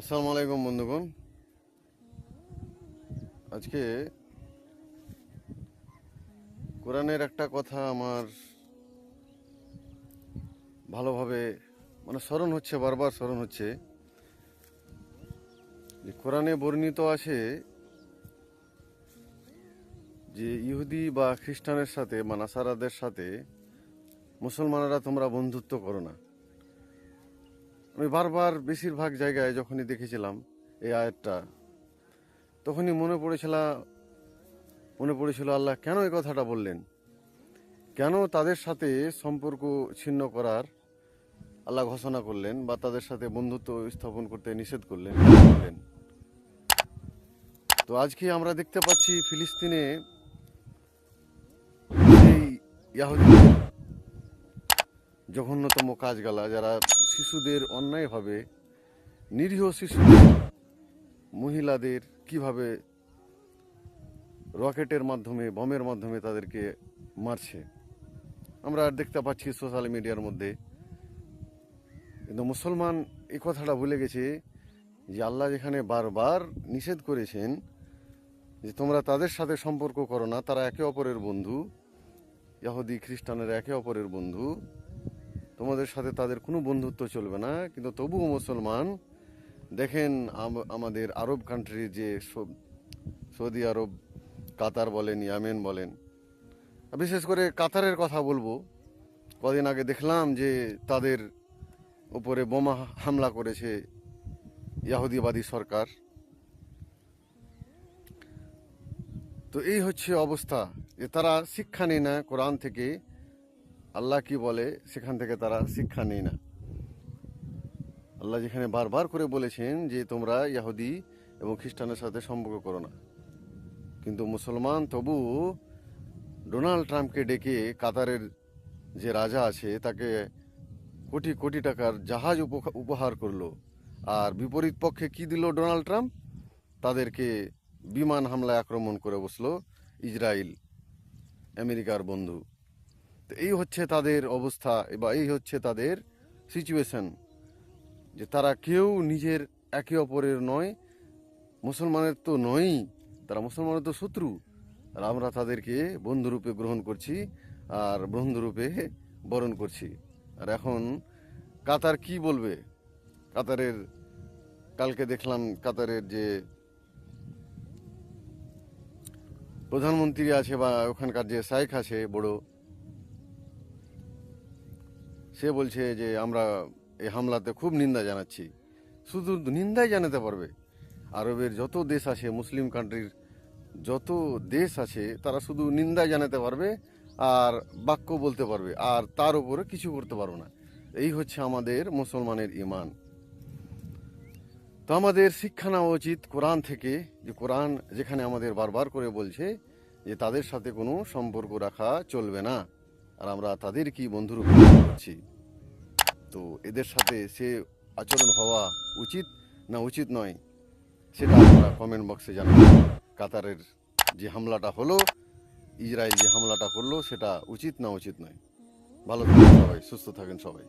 আসসালামু আলাইকুম, বন্ধুগণ। আজকে কোরআনের একটা কথা আমার ভালোভাবে মানে স্মরণ হচ্ছে, বারবার স্মরণ হচ্ছে। যে কোরআনে বর্ণিত আছে যে ইহুদি বা খ্রিস্টানের সাথে বা নাসারাদের সাথে মুসলমানেরা তোমরা বন্ধুত্ব করো না। আমি বারবার বেশিরভাগ জায়গায় যখনই দেখেছিলাম এই আয়াতটা, তখনই মনে পড়েছিল মনে পড়েছিল, আল্লাহ কেন এই কথাটা বললেন? কেন তাদের সাথে সম্পর্ক ছিন্ন করার আল্লাহ ঘোষণা করলেন বা তাদের সাথে বন্ধুত্ব স্থাপন করতে নিষেধ করলেন? তো আজকে আমরা দেখতে পাচ্ছি ফিলিস্তিনে এই ইয়াহুদি জঘন্যতম কাজগালা, যারা শিশুদের অন্যায়ভাবে নিরীহ শিশুদের মহিলাদের কীভাবে রকেটের মাধ্যমে, বমের মাধ্যমে তাদেরকে মারছে? আমরা আর দেখতে পাচ্ছি সোশ্যাল মিডিয়ার মধ্যে। কিন্তু মুসলমান এই কথাটা ভুলে গেছে যে আল্লাহ যেখানে বারবার নিষেধ করেছেন যে তোমরা তাদের সাথে সম্পর্ক করো না, তারা একে অপরের বন্ধু, ইহুদি, খ্রিস্টানের একে অপরের বন্ধু। তোমাদের সাথে তাদের কোনো বন্ধুত্ব চলবে না, কিন্তু তবুও মুসলমান, দেখেন আমাদের আরব কান্ট্রি যে সৌদি আরব, কাতার বলেন, ইয়ামেন বলেন, বিশেষ করে কাতারের কথা বলব। কদিন আগে দেখলাম যে তাদের উপরে বোমা হামলা করেছে ইয়াহুদিবাদী সরকার। তো এই হচ্ছে অবস্থা, যে তারা শিক্ষা নেয় না কোরআন থেকে। আল্লাহ কি বলে, সেখান থেকে তারা শিক্ষা নেই না। আল্লাহ যেখানে বারবার করে বলেছেন যে তোমরা ইয়াহুদি এবং খ্রিস্টানের সাথে সম্পর্ক করো না। কিন্তু মুসলমান তবু ডোনাল্ড ট্রাম্পকে ডেকে কাতারের যে রাজা আছে, তাকে কোটি কোটি টাকার জাহাজ উপহা- উপহার করল। আর বিপরীত পক্ষে কি দিল ডোনাল্ড ট্রাম্প? তাদেরকে বিমান হামলায় আক্রমণ করে বসল ইসরায়েল, আমেরিকার বন্ধু। তো এই হচ্ছে তাদের অবস্থা বা এই হচ্ছে তাদের সিচুয়েশন যে তারা কেউ নিজের একে অপরের নয়, মুসলমানের তো নয়ই, তারা মুসলমানের তো শত্রু। আর আমরা তাদেরকে বন্ধুরূপে গ্রহণ করছি আর বন্ধুরূপে বরণ করছি। আর এখন কাতার কি বলবে? কাতারের, কালকে দেখলাম কাতারের যে প্রধানমন্ত্রী আছে বা ওখানকার যে শাইখ আছে, বড় সে বলছে যে, আমরা এই হামলাতে খুব নিন্দা জানাচ্ছি। শুধু নিন্দাই জানাতে পারবে। আরবের যত দেশ আছে, মুসলিম কান্ট্রির যত দেশ আছে, তারা শুধু নিন্দাই জানাতে পারবে আর বাক্য বলতে পারবে, আর তার উপরে কিছু করতে পারবে না। এই হচ্ছে আমাদের মুসলমানের ইমান তো আমাদের শিক্ষা নেওয়া উচিত কোরআন থেকে, যে কোরআন যেখানে আমাদের বারবার করে বলছে যে, তাদের সাথে কোনো সম্পর্ক রাখা চলবে না। আর আমরা তাদের কি বন্ধুর করছি? তো এদের সাথে সে আচরণ হওয়া উচিত না উচিত নয়, সেটা আপনারা কমেন্ট বক্সে জানি কাতারের যে হামলাটা হলো, ইসরায়েল যে হামলাটা করল, সেটা উচিত না উচিত নয়। ভালো থাকেন সবাই, সুস্থ থাকেন সবাই।